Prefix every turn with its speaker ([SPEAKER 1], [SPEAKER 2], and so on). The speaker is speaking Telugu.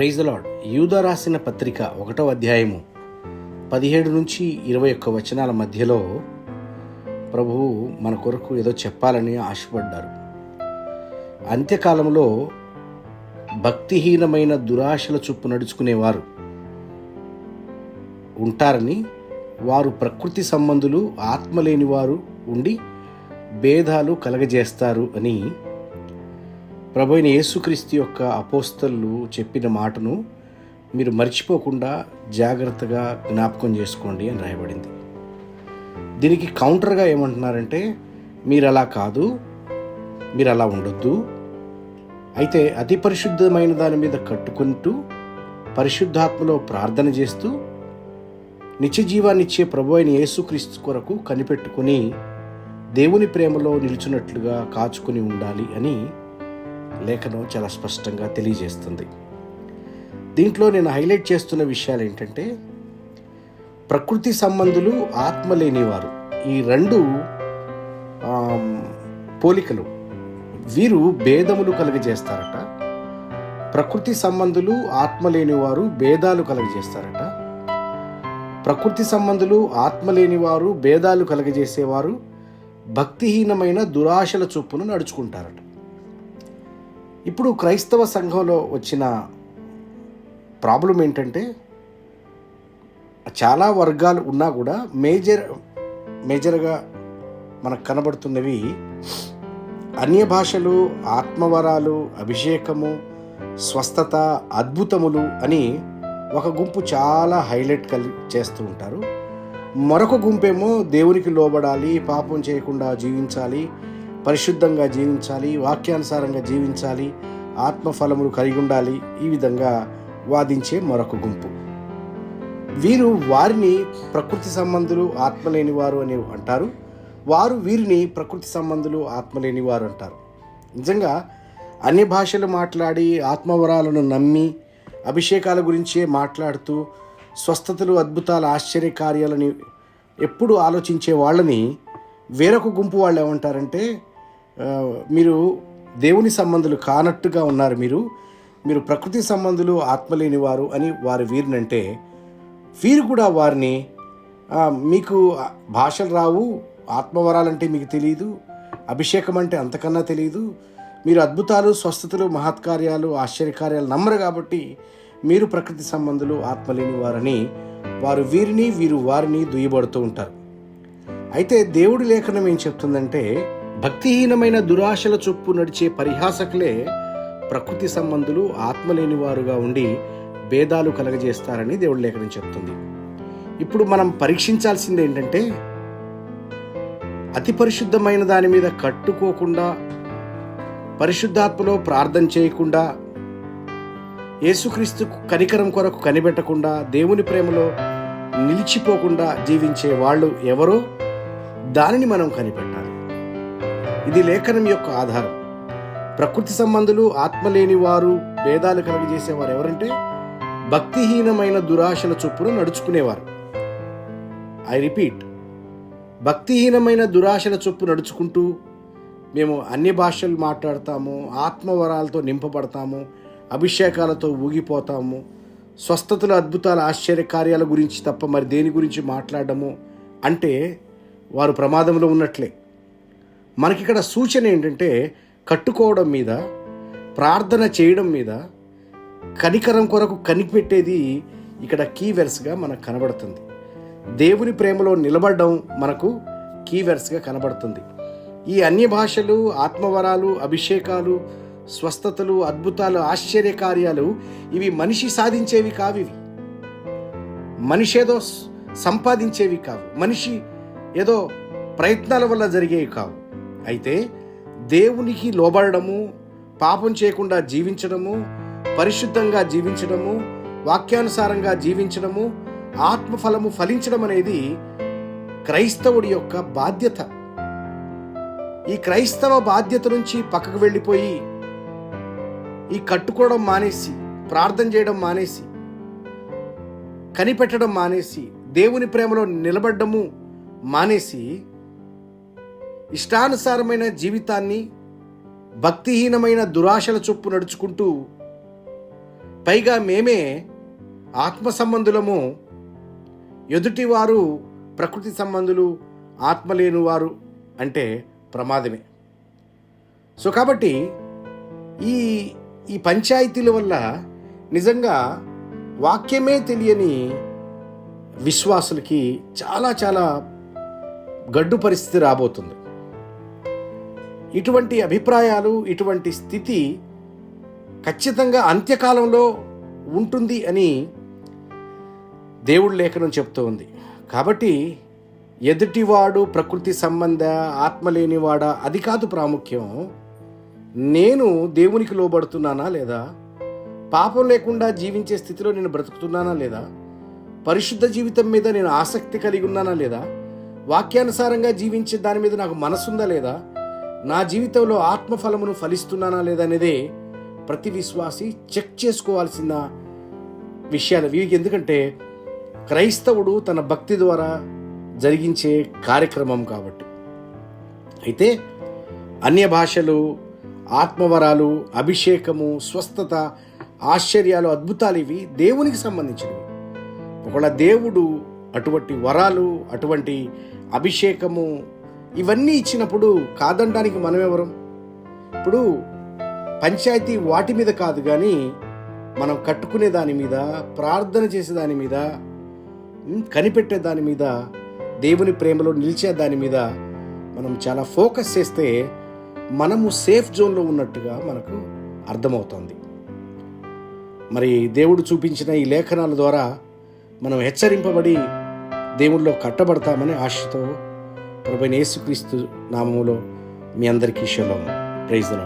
[SPEAKER 1] ప్రైజ్ లాడ్ యూద రాసిన పత్రిక ఒకటో అధ్యాయము పదిహేడు నుంచి ఇరవై ఒక్క వచనాల మధ్యలో ప్రభువు మన కొరకు ఏదో చెప్పాలని ఆశపడ్డారు. అంత్యకాలంలో భక్తిహీనమైన దురాశల చుప్పు నడుచుకునేవారు ఉంటారని వారు ప్రకృతి సంబంధులు ఆత్మ లేని వారు ఉండి భేదాలు కలగజేస్తారు అని ప్రభు అయిన యేసుక్రీస్తు యొక్క అపోస్తలు చెప్పిన మాటను మీరు మర్చిపోకుండా జాగ్రత్తగా జ్ఞాపకం చేసుకోండి అని రాయబడింది. దీనికి కౌంటర్గా ఏమంటున్నారంటే మీరు అలా కాదు మీరు అలా ఉండొద్దు. అయితే అతి పరిశుద్ధమైన దాని మీద కట్టుకుంటూ పరిశుద్ధాత్మలో ప్రార్థన చేస్తూ నిత్య జీవాన్నిచ్చే ప్రభు అయిన యేసుక్రీస్తు కొరకు కనిపెట్టుకుని దేవుని ప్రేమలో నిలుచున్నట్లుగా కాచుకుని ఉండాలి అని లేఖనం చాలా స్పష్టంగా తెలియజేస్తుంది. దీంట్లో నేను హైలైట్ చేస్తున్న విషయాలు ఏంటంటే ప్రకృతి సంబంధులు ఆత్మ లేనివారు ఈ రెండు పోలికలు. వీరు భేదములు కలుగజేస్తారట. ప్రకృతి సంబంధులు ఆత్మ లేనివారు భేదాలు కలుగజేస్తారట. ప్రకృతి సంబంధులు ఆత్మ లేనివారు భేదాలు కలుగజేసేవారు భక్తిహీనమైన దురాశల చొప్పును నడుచుకుంటారట. ఇప్పుడు క్రైస్తవ సంఘంలో వచ్చిన ప్రాబ్లం ఏంటంటే చాలా వర్గాలు ఉన్నా కూడా మేజర్ మేజర్గా మనకు కనబడుతున్నవి అన్య భాషలు ఆత్మవరాలు అభిషేకము స్వస్థత అద్భుతములు అని ఒక గుంపు చాలా హైలైట్ కలి చేస్తూ ఉంటారు. మరొక గుంపేమో దేవునికి లోబడాలి పాపం చేయకుండా జీవించాలి పరిశుద్ధంగా జీవించాలి వాక్యానుసారంగా జీవించాలి ఆత్మఫలములు కలిగి ఉండాలి ఈ విధంగా వాదించే మరొక గుంపు. వీరు వారిని ప్రకృతి సంబంధులు ఆత్మలేని వారు అని అంటారు. వారు వీరిని ప్రకృతి సంబంధులు ఆత్మలేని వారు అంటారు. నిజంగా అన్ని భాషలు మాట్లాడి ఆత్మవరాలను నమ్మి అభిషేకాల గురించే మాట్లాడుతూ స్వస్థతలు అద్భుతాల ఆశ్చర్య కార్యాలని ఎప్పుడు ఆలోచించే వాళ్ళని వేరొక గుంపు వాళ్ళు ఏమంటారంటే మీరు దేవుని సంబంధులు కానట్టుగా ఉన్నారు మీరు. మీరు ప్రకృతి సంబంధులు ఆత్మలేని వారు అని వారు వీరినంటే వీరు కూడా వారిని మీకు భాషలు రావు ఆత్మవరాలంటే మీకు తెలియదు అభిషేకం అంటే అంతకన్నా తెలియదు మీరు అద్భుతాలు స్వస్థతలు మహత్కార్యాలు ఆశ్చర్యకార్యాలు నమ్మరు కాబట్టి మీరు ప్రకృతి సంబంధులు ఆత్మలేని వారని వారు వీరిని వీరు వారిని దుయ్యబడుతూ ఉంటారు. అయితే దేవుడి లేఖనం ఏం చెప్తుందంటే భక్తిహీనమైన దురాశల చొప్పు నడిచే పరిహాసకులే ప్రకృతి సంబంధులు ఆత్మలేని వారుగా ఉండి భేదాలు కలగజేస్తారని దేవుడి లేఖనం చెప్తుంది. ఇప్పుడు మనం పరీక్షించాల్సింది ఏంటంటే అతి పరిశుద్ధమైన దాని మీద కట్టుకోకుండా పరిశుద్ధాత్మలో ప్రార్థన చేయకుండా యేసుక్రీస్తు కనికరం కొరకు కనిపెట్టకుండా దేవుని ప్రేమలో నిలిచిపోకుండా జీవించే వాళ్ళు ఎవరో దానిని మనం కనిపెట్టాలి. ఇది లేఖనం యొక్క ఆధారం. ప్రకృతి సంబంధులు ఆత్మలేని వారు భేదాలు కలుగజేసేవారు ఎవరంటే భక్తిహీనమైన దురాశల చొప్పున నడుచుకునేవారు. ఐ రిపీట్ భక్తిహీనమైన దురాశల చొప్పు నడుచుకుంటూ మేము అన్ని భాషలు మాట్లాడతాము ఆత్మవరాలతో నింపబడతాము అభిషేకాలతో ఊగిపోతాము స్వస్థతల అద్భుతాల ఆశ్చర్య కార్యాల గురించి తప్ప మరి దేని గురించి మాట్లాడము అంటే వారు ప్రమాదంలో ఉన్నట్లే. మనకిక్కడ సూచన ఏంటంటే కట్టుకోవడం మీద ప్రార్థన చేయడం మీద కనికరం కొరకు కనిపెట్టేది ఇక్కడ కీవెర్స్గా మనకు కనబడుతుంది. దేవుని ప్రేమలో నిలబడడం మనకు కీవెర్స్గా కనబడుతుంది. ఈ అన్య భాషలు ఆత్మవరాలు అభిషేకాలు స్వస్థతలు అద్భుతాలు ఆశ్చర్య కార్యాలు ఇవి మనిషి సాధించేవి కావివి మనిషి ఏదో సంపాదించేవి కావు. మనిషి ఏదో ప్రయత్నాల వల్ల జరిగేవి కావు. అయితే దేవునికి లోబడము పాపం చేయకుండా జీవించడము పరిశుద్ధంగా జీవించడము వాక్యానుసారంగా జీవించడము ఆత్మఫలము ఫలించడం అనేది క్రైస్తవుడి యొక్క బాధ్యత. ఈ క్రైస్తవ బాధ్యత నుంచి పక్కకు వెళ్ళిపోయి ఈ కట్టుకోవడం మానేసి ప్రార్థన చేయడం మానేసి కనిపెట్టడం మానేసి దేవుని ప్రేమలో నిలబడ్డము మానేసి ఇష్టానుసారమైన జీవితాన్ని భక్తిహీనమైన దురాశల చొప్పు నడుచుకుంటూ పైగా మేమే ఆత్మ సంబంధులము. ఎదుటివారు ప్రకృతి సంబంధులు ఆత్మ లేనివారు అంటే ప్రమాదమే. సో కాబట్టి ఈ ఈ పంచాయతీల వల్ల నిజంగా వాక్యమే తెలియని విశ్వాసులకి చాలా చాలా గడ్డు పరిస్థితి రాబోతుంది. ఇటువంటి అభిప్రాయాలు ఇటువంటి స్థితి ఖచ్చితంగా అంత్యకాలంలో ఉంటుంది అని దేవుడి లేఖనం చెప్తూ ఉంది. కాబట్టి ఎదుటివాడు ప్రకృతి సంబంధ ఆత్మ లేనివాడా అది కాదు ప్రాముఖ్యం. నేను దేవునికి లోబడుతున్నానా లేదా? పాపం లేకుండా జీవించే స్థితిలో నేను బ్రతుకుతున్నానా లేదా? పరిశుద్ధ జీవితం మీద నేను ఆసక్తి కలిగి ఉన్నానా లేదా? వాక్యానుసారంగా జీవించే దాని మీద నాకు మనసుందా లేదా? నా జీవితంలో ఆత్మఫలమును ఫలిస్తున్నానా లేదనేదే ప్రతి విశ్వాసి చెక్ చేసుకోవాల్సిన విషయాలు. ఇవి ఎందుకంటే క్రైస్తవుడు తన భక్తి ద్వారా జరిగించే కార్యక్రమం కాబట్టి. అయితే అన్య భాషలు ఆత్మవరాలు అభిషేకము స్వస్థత ఆశ్చర్యాలు అద్భుతాలు ఇవి దేవునికి సంబంధించినవి. ఒకవేళ దేవుడు అటువంటి వరాలు అటువంటి అభిషేకము ఇవన్నీ ఇచ్చినప్పుడు కాదనడానికి మనమెవరం? ఇప్పుడు పంచాయతీ వాటి మీద కాదు కానీ మనం కట్టుకునే దాని మీద ప్రార్థన చేసే దాని మీద కనిపెట్టే దాని మీద దేవుని ప్రేమలో నిలిచే దాని మీద మనం చాలా ఫోకస్ చేస్తే మనము సేఫ్ జోన్లో ఉన్నట్టుగా మనకు అర్థమవుతుంది. మరి దేవుడు చూపించిన ఈ లేఖనాల ద్వారా మనం హెచ్చరింపబడి దేవుళ్ళో కట్టబడతామని ఆశతో ప్రభు యేసుక్రీస్తు నామములో మీ అందరికీ శలం ప్రైజ్ ద